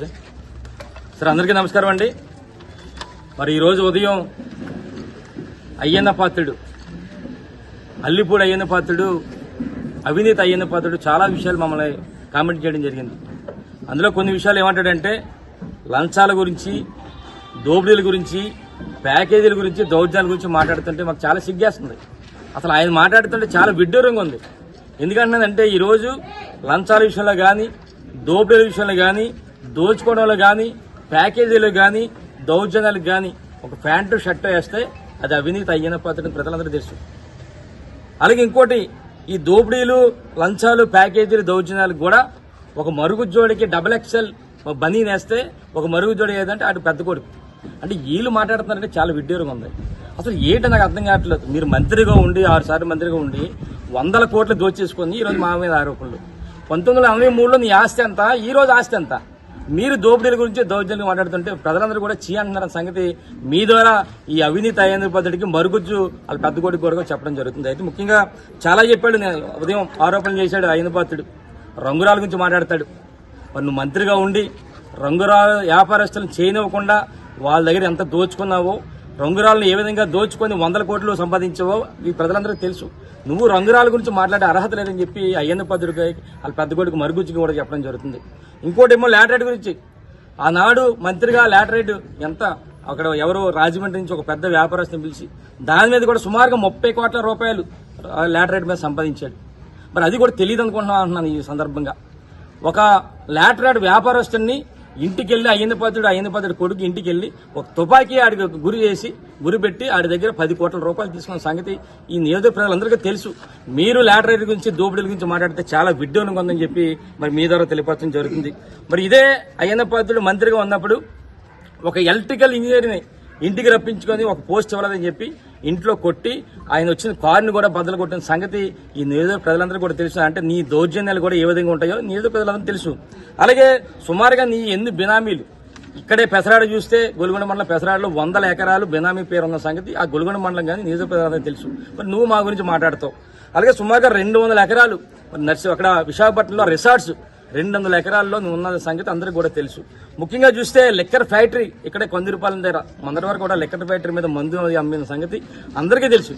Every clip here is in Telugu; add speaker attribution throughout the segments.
Speaker 1: సార్. సార్ అందరికీ నమస్కారం అండి. మరి ఈరోజు ఉదయం అయ్యన్న పాత్రుడు అల్లిపూడి అయ్యన్న పాత్రుడు అవినీతి అయ్యన్న పాత్రుడు చాలా విషయాలు మమ్మల్ని కామెంట్ చేయడం జరిగింది. అందులో కొన్ని విషయాలు ఏమంటాడంటే లంచాల గురించి దోపిడీల గురించి ప్యాకేజీల గురించి దౌర్జాల గురించి మాట్లాడుతుంటే మాకు చాలా సిగ్గేస్తుంది. అసలు ఆయన మాట్లాడుతుంటే చాలా విడ్డూరంగా ఉంది. ఎందుకంటే ఈరోజు లంచాల విషయంలో కానీ దోపిడీల విషయంలో కానీ దోచుకోవడంలో కానీ ప్యాకేజీలు కానీ దౌర్జన్యాలకు కానీ ఒక ప్యాంటు షర్ట్ వేస్తే అది అవినీతి అయ్యన పద్ధతిని ప్రజలందరూ తెలుసు. అలాగే ఇంకోటి ఈ దోపిడీలు లంచాలు ప్యాకేజీలు దౌర్జన్యాలకు కూడా ఒక మరుగుజ్జోడికి డబుల్ ఎక్సెల్ బనీ నేస్తే ఒక మరుగుజ్జోడి ఏదంటే అటు పెద్ద కొడుకు. అంటే వీళ్ళు మాట్లాడుతున్నారంటే చాలా విడ్డూరంగా ఉంది. అసలు ఏంటో నాకు అర్థం కావట్లేదు. మీరు మంత్రిగా ఉండి ఆరు సార్లు మంత్రిగా ఉండి వందల కోట్లు దోచేసుకొని ఈరోజు మా మీద ఆరోపణలు. పంతొమ్మిది వందల ఎనభై మూడులో నీ ఆస్తి ఎంత? ఈరోజు ఆస్తి ఎంత? మీరు దోపిడీల గురించి దౌర్జన్యం మాట్లాడుతుంటే ప్రజలందరూ కూడా చీ అంటున్న సంగతి మీ ద్వారా ఈ అవినీతి అయ్యేందుకు పద్ధతికి మరుగుజ్జు వాళ్ళ పెద్ద కోటి కొరకు చెప్పడం జరుగుతుంది. అయితే ముఖ్యంగా చాలా చెప్పాడు నేను. ఉదయం ఆరోపణలు చేశాడు అయ్యనపాత్రుడు రంగురాల గురించి మాట్లాడతాడు. మరి నువ్వు మంత్రిగా ఉండి రంగురాల వ్యాపారస్తులను చేయనివ్వకుండా వాళ్ళ దగ్గర ఎంత దోచుకున్నావో రంగురాలను ఏ విధంగా దోచుకొని వందల కోట్లు సంపాదించావో ఈ ప్రజలందరికీ తెలుసు. నువ్వు రంగురాల గురించి మాట్లాడే అర్హత లేదని చెప్పి అయ్యన్న పద్ధతికి వాళ్ళ పెద్ద కొడుకు మరుగుజ్జుకి కూడా చెప్పడం జరుగుతుంది. ఇంకోటేమో లాటరేట్ గురించి. ఆనాడు మంత్రిగా లాటరైట్ ఎంత అక్కడ ఎవరో రాజమండ్రి నుంచి ఒక పెద్ద వ్యాపారస్తుని పిలిచి దాని మీద కూడా సుమారుగా ముప్పై కోట్ల రూపాయలు లాటరేట్ మీద సంపాదించాడు. మరి అది కూడా తెలియదు అనుకుంటున్నాను అంటున్నాను ఈ సందర్భంగా. ఒక లాటరేట్ వ్యాపారస్తుని ఇంటికి వెళ్ళి అయ్యనపాత్రుడు అయ్యనపాత్రుడు కొడుకు ఇంటికి వెళ్ళి ఒక తుపాకీ ఆడికి గురి చేసి గురి పెట్టి ఆడి దగ్గర పది కోట్ల రూపాయలు తీసుకున్న సంగతి ఈ నియోజక ప్రజలందరికీ తెలుసు. మీరు లాటరీ గురించి దోపిడీల గురించి మాట్లాడితే చాలా విడ్డూనంగా ఉందని చెప్పి మరి మీ ద్వారా తెలియపరచడం జరుగుతుంది. మరి ఇదే అయ్యనపాత్రుడు మంత్రిగా ఉన్నప్పుడు ఒక ఎలక్ట్రికల్ ఇంజనీర్ని ఇంటికి రప్పించుకొని ఒక పోస్ట్ ఇవ్వలేదని చెప్పి ఇంట్లో కొట్టి ఆయన వచ్చిన కారుని కూడా బద్దలు కొట్టిన సంగతి ఈ నియోజక ప్రజలందరూ కూడా తెలుసు. అంటే నీ దౌర్జన్యాలు కూడా ఏ విధంగా ఉంటాయో నియోజక ప్రజలందరూ తెలుసు. అలాగే సుమారుగా నీ ఎన్ని బినామీలు? ఇక్కడే పెసరాడు చూస్తే గొలుగొండ మండలం పెసరాడులో వందల ఎకరాలు బినామీ పేరు ఉన్న సంగతి ఆ గొలుగొండ మండలం కానీ నియోజక ప్రజలందరూ తెలుసు. మరి నువ్వు మా గురించి మాట్లాడతావు. అలాగే సుమారుగా రెండు వందల ఎకరాలు. మరి నర్సి అక్కడ విశాఖపట్నంలో రిసార్ట్స్ రెండు వందల ఎకరాల్లో నువ్వు ఉన్న సంగతి అందరికీ కూడా తెలుసు. ముఖ్యంగా చూస్తే లెక్కర్ ఫ్యాక్టరీ ఇక్కడే కొందిరుపాలెం దగ్గర మొదటి వరకు కూడా లెక్కర్ ఫ్యాక్టరీ మీద మందు అది అమ్మిన సంగతి అందరికీ తెలుసు.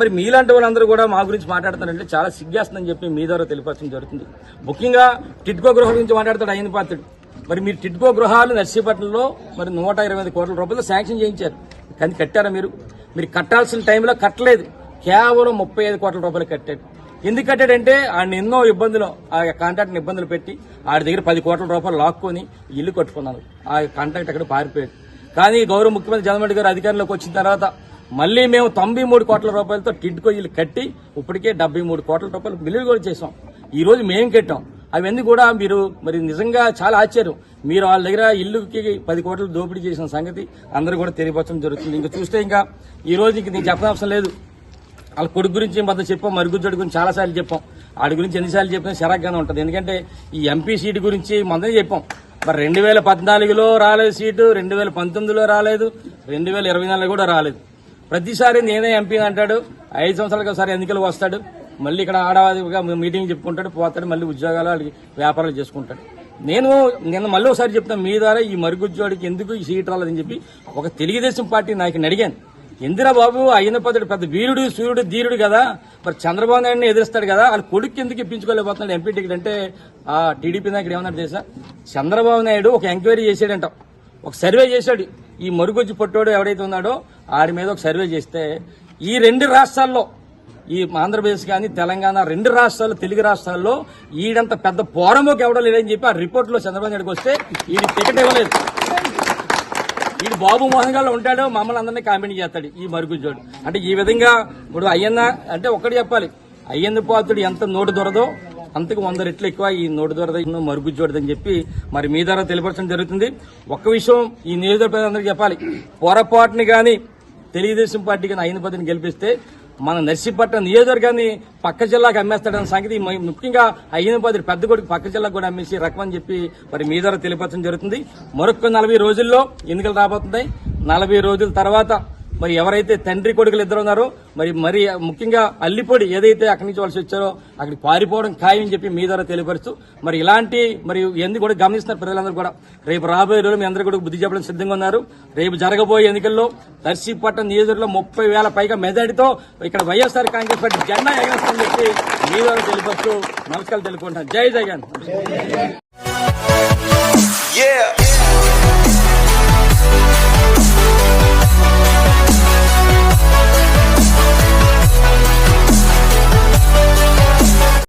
Speaker 1: మరి మీలాంటి వాళ్ళందరూ కూడా మా గురించి మాట్లాడుతారంటే చాలా సిగ్గేస్తుందని చెప్పి మీ ద్వారా తెలిపాల్సిన జరుగుతుంది. ముఖ్యంగా టిట్కో గృహం గురించి మాట్లాడతాడు అయిన పాత్రుడు. మరి మీరు టిట్కో గృహాలు నర్సీపట్నంలో మరి నూట ఇరవై ఐదు కోట్ల రూపాయలు శాంక్షన్ చేయించారు. కానీ కట్టారా మీరు? మీరు కట్టాల్సిన టైంలో కట్టలేదు. కేవలం ముప్పై ఐదు కోట్ల రూపాయలు కట్టాడు ఎందుకు కట్టాడంటే ఆయన ఎన్నో ఇబ్బందులు ఆ కాంట్రాక్ట్ ఇబ్బందులు పెట్టి ఆడి దగ్గర పది కోట్ల రూపాయలు లాక్కొని ఇల్లు కట్టుకున్నాను ఆ కాంట్రాక్ట్ అక్కడ పారిపోయాడు. కానీ గౌరవ ముఖ్యమంత్రి జగన్మోహన్ గారు అధికారంలోకి వచ్చిన తర్వాత మళ్ళీ మేము తొంభై మూడు కోట్ల రూపాయలతో టిడ్కో ఇల్లు కట్టి ఇప్పటికే డెబ్బై మూడు కోట్ల రూపాయలు బిల్లులు కూడా చేసాం ఈ రోజు మేము కట్టాం. అవన్నీ కూడా మీరు మరి నిజంగా చాలా ఆశ్చర్యం. మీరు వాళ్ళ దగ్గర ఇల్లుకి పది కోట్లు దోపిడీ చేసిన సంగతి అందరూ కూడా తెలియపరచడం జరుగుతుంది. ఇంకా చూస్తే ఇంకా ఈ రోజు ఇంక నేను చెప్పనవసరం లేదు. వాళ్ళ కొడుకు గురించి మొత్తం చెప్పాం మరుగుజ్జోడి గురించి చాలా సార్లు చెప్పాం. ఆడి గురించి ఎన్నిసార్లు చెప్పినా చిరాగ్గానే ఉంటుంది. ఎందుకంటే ఈ ఎంపీ సీటు గురించి మొదలు చెప్పాం. మరి రెండు వేల పద్నాలుగులో రాలేదు సీటు రెండు వేల పంతొమ్మిదిలో రాలేదు రెండు వేల ఇరవై నాలుగులో కూడా రాలేదు. ప్రతిసారి నేనే ఎంపీ అంటాడు ఐదు సంవత్సరాలకు ఒకసారి ఎన్నికలు వస్తాడు మళ్ళీ ఇక్కడ ఆడవాదిగా మీటింగ్ చెప్పుకుంటాడు పోతాడు మళ్ళీ ఉద్యోగాలు వాళ్ళకి వ్యాపారాలు చేసుకుంటాడు. నేను నిన్న మళ్ళీ ఒకసారి చెప్తాను మీ ద్వారా ఈ మరుగుజ్జోడికి ఎందుకు ఈ సీట్ రాలేదని చెప్పి ఒక తెలుగుదేశం పార్టీ నాయకుని అడిగాను. ఇందిరా బాబు అయిన పద్ధతి పెద్ద వీరుడు సూర్యుడు ధీరుడు కదా. మరి చంద్రబాబు నాయుడిని ఎదురుస్తాడు కదా. వాళ్ళ కొడుకు ఎందుకు ఇప్పించుకోలేకపోతున్నాడు? ఎంపీ టికెట్ అంటే ఆ టీడీపీ నాయకుడు ఏమన్నాడు తెలుసా? చంద్రబాబు నాయుడు ఒక ఎంక్వైరీ చేశాడంట. ఒక సర్వే చేశాడు. ఈ మరుగుజ్జు పొట్టోడు ఎవడైతే ఉన్నాడో ఆడి మీద ఒక సర్వే చేస్తే ఈ రెండు రాష్ట్రాల్లో ఈ ఆంధ్రప్రదేశ్ కానీ తెలంగాణ రెండు రాష్ట్రాలు తెలుగు రాష్ట్రాల్లో ఈడంత పెద్ద పోరమోకి ఎవడో లేదని చెప్పి ఆ రిపోర్ట్లో చంద్రబాబు నాయుడుకి వస్తే ఈ టికెట్ ఇవ్వలేదు. వీడు బాబు మోహన్ గారు ఉంటాడు మమ్మల్ని అందరినీ కామెంట్ చేస్తాడు ఈ మరుగుజ్జోడు అంటే ఈ విధంగా ఇప్పుడు అయ్యన్న అంటే ఒక్కటి చెప్పాలి. అయ్యన్న పాత్రుడు ఎంత నోటు దొరదో అంతకు వంద రెట్లు ఎక్కువ ఈ నోటు దొరద ఎన్నో మరుగుజ్జోడదని చెప్పి మరి మీ ద్వారా తెలియపరచడం జరుగుతుంది. ఒక్క విషయం ఈ నియోజకవర్గందరికీ చెప్పాలి. పొరపాటుని కానీ తెలుగుదేశం పార్టీ కానీ అయిన పదిని గెలిపిస్తే మన నర్సీపట్నం నియోజకవర్గాన్ని పక్క జిల్లాకు అమ్మేస్తాడన్న సంగతి మ- ముఖ్యంగా అయిన పెద్ద కొడుకు పక్క జిల్లాకు కూడా అమ్మేసి రకం అని చెప్పి మరి మీ ద్వారా తెలియపరచడం జరుగుతుంది. మరొక నలభై రోజుల్లో ఎన్నికలు రాబోతున్నాయి. నలభై రోజుల తర్వాత మరి ఎవరైతే తండ్రి కొడుకులు ఇద్దరు ఉన్నారో మరి మరి ముఖ్యంగా అల్లిపొడి ఏదైతే అక్కడి నుంచి వాళ్ళు వచ్చారో అక్కడికి పారిపోవడం ఖాయం చెప్పి మీ ద్వారా తెలియపరుస్తూ మరి ఇలాంటి మరి ఎందుకు కూడా గమనిస్తున్నారు ప్రజలందరూ కూడా రేపు రాబోయే రోజులు మీ అందరూ కూడా బుద్ధి చెప్పడం సిద్ధంగా ఉన్నారు. రేపు జరగబోయే ఎన్నికల్లో దర్శిపట్నం నియోజకవర్గంలో ముప్పై వేల పైగా మెజారిటీతో ఇక్కడ వైఎస్ఆర్ కాంగ్రెస్ పార్టీ జెండా ఎగరేస్తుందని చెప్పి మీ ద్వారా తెలియపరుస్తూ నమస్కారాలు తెలుపుకుంటాను జై జగన్.
Speaker 2: Yeah.